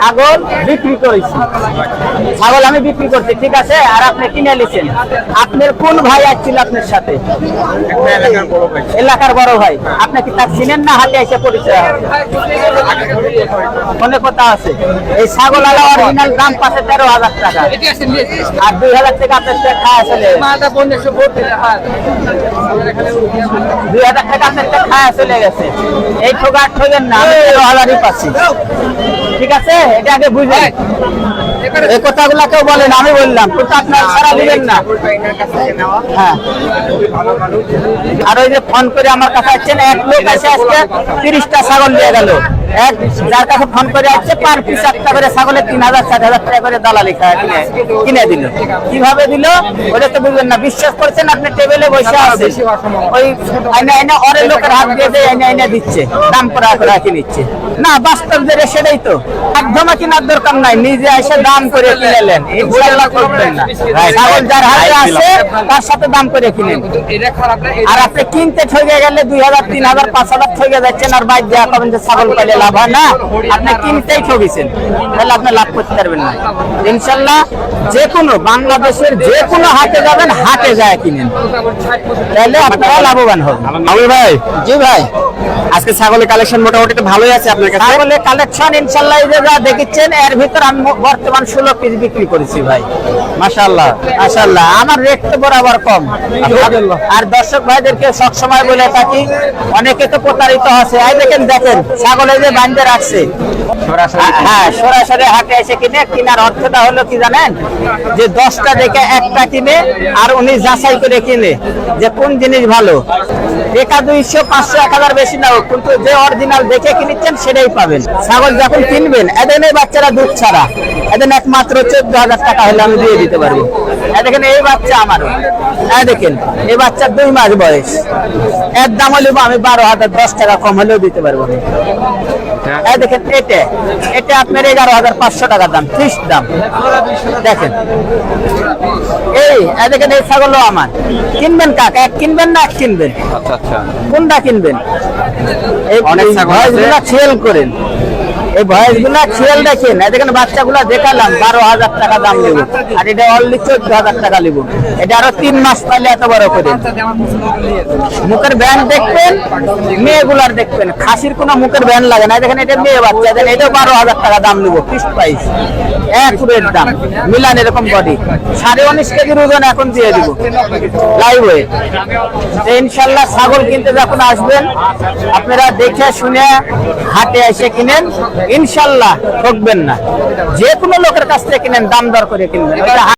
ছাগল বিক্রি করেছি। ছাগল আমি বিক্রি করছি ঠিক আছে? আর আপনি কিনে নিছেন। আপনার কোন ভাই আসছিল আপনার সাথে? এলাকার বড় ভাই। আপনি কি তার চিনেন না? হাতে এসে পরিচয়? মনে কথা আছে। এই ছাগল আলা অরিজিনাল দাম পাশে তেরো হাজার টাকা। আর দুই হাজার টাকা আপনার থেকে খাওয়া চলে দুই হাজার টাকা আপনার খাওয়া চলে গেছে। এই ঠোকা ঠোকেন না আমি তেরো হাজারই পাচ্ছি। ঠিক আছে? এটা আগে বুঝলেন এই কথাগুলা কেউ বলেন আমি বললাম। কিন্তু আপনার সারা দিবেন না। হ্যাঁ। আর ওই যে ফোন করে আমার কাছে আসছেন এক লোক আছে আজকে তিরিশটা ছাগল দিয়ে গেল। এক যার কাছে ফোন করে আসছে পার পিস একটা করে তিন হাজার চার হাজার টাকা করে দালালি কিনে কিনে দিল। কীভাবে দিল? ওটা তো বুঝবেন না বিশ্বাস করছেন আপনি টেবিলে বসে আছে ওই আইনা আইনা অরের লোকের হাত দিয়ে দেয় আইনা আইনা দিচ্ছে দাম করা করে রাখি নিচ্ছে। না বাস্তব সেটাই তো। একদমই কেনার দরকার নাই নিজে এসে দাম করে কিনেলেন ইনশাআল্লাহ করবেন না। ছাগল যার হাতে আছে তার সাথে দাম করে কিনেন আর আপনি কিনতে ঠকে গেলে দুই হাজার তিন হাজার পাঁচ হাজার ঠকে যাচ্ছেন আর বাইক দেওয়া করবেন যে ছাগল পাইলে লাভ হয় না আপনি কিনতেই ঠকেছেন। তাহলে আপনি লাভ করতে পারবেন না। ইনশাল্লাহ যে কোনো বাংলাদেশের যে কোনো হাটে যাবেন হাটে যায় কিনেন। তাহলে আপনারা লাভবান হবেন। ভাই। জি ভাই। আজকে ছাগলের কালেকশন মোটামুটি ভালোই আছে আপনার কাছে। ছাগলের কালেকশন এই যে যা দেখেছেন এর ভিতর আমি বর্তমান ষোলো পিস বিক্রি করেছি ভাই। মাশাআল্লাহ। মাশাল্লাহ আমার রেট তো বরাবর কম। আর দর্শক ভাইদেরকে সবসময় বলে থাকি অনেকে তো প্রতারিত আছে। এই দেখেন দেখেন ছাগলে যে বান্ধে রাখছে হ্যাঁ সরাসরি হাটে এসে কিনে কিনার অর্থটা হলো কি জানেন? যে দশটা দেখে একটা কিনে আর উনি যাচাই করে কিনে যে কোন জিনিস ভালো। একা দুইশো পাঁচশো এক হাজার বেশি না হোক, কিন্তু যে অরিজিনাল দেখে কিনেছেন সেটাই পাবেন। ছাগল যখন কিনবেন এদের বাচ্চারা দুধ ছাড়া। এদের একমাত্র চোদ্দ হাজার টাকা হলে আমি দিয়ে দিতে পারব দেখেন এই বাচ্চা আমারও। এই দেখেন এই বাচ্চার দুই মাস বয়স। এর দাম হলে আমি বারো হাজার দশ টাকা কম হলেও দিতে পারব। এই দেখেন এটা এটা আপনার এগারো হাজার পাঁচশো টাকার দাম ফিক্স দাম। দেখেন। এই দেখেন এই ছাগলও আমার। কিনবেন কাকা? এক কিনবেন না এক কিনবেন? আচ্ছা আচ্ছা। কোনটা কিনবেন? এই অনেক ছাগল আছে। করেন। এই ভয়েসগুলা খেয়াল রাখেন। এই দেখেন বাচ্চাগুলা দেখালাম, বারো হাজার টাকা দাম নেব। আর এটা অনলি চোদ্দ হাজার টাকা নেব। এটা আরও তিন মাস পাইলে এত বড় করে। মুখের ব্যান দেখবেন মেয়েগুলার দেখবেন। খাসির কোনো মুখের ব্যান লাগে না। দেখেন এটা মেয়ে বাচ্চা দেখেন এটাও বারো হাজার টাকা দাম নেব ফিক্সড প্রাইস এক রেট দাম। মিলান এরকম বডি সাড়ে উনিশ কেজির ওজন এখন দিয়ে দিব। লাইভ ওয়েট ইনশাল্লাহ ছাগল কিনতে যখন আসবেন, আপনারা দেখে শুনে হাটে এসে কিনেন। ইনশাল্লাহ ঠকবেন না। যে কোনো লোকের কাছ থেকে কিনেন দাম দর করে কিনবেন।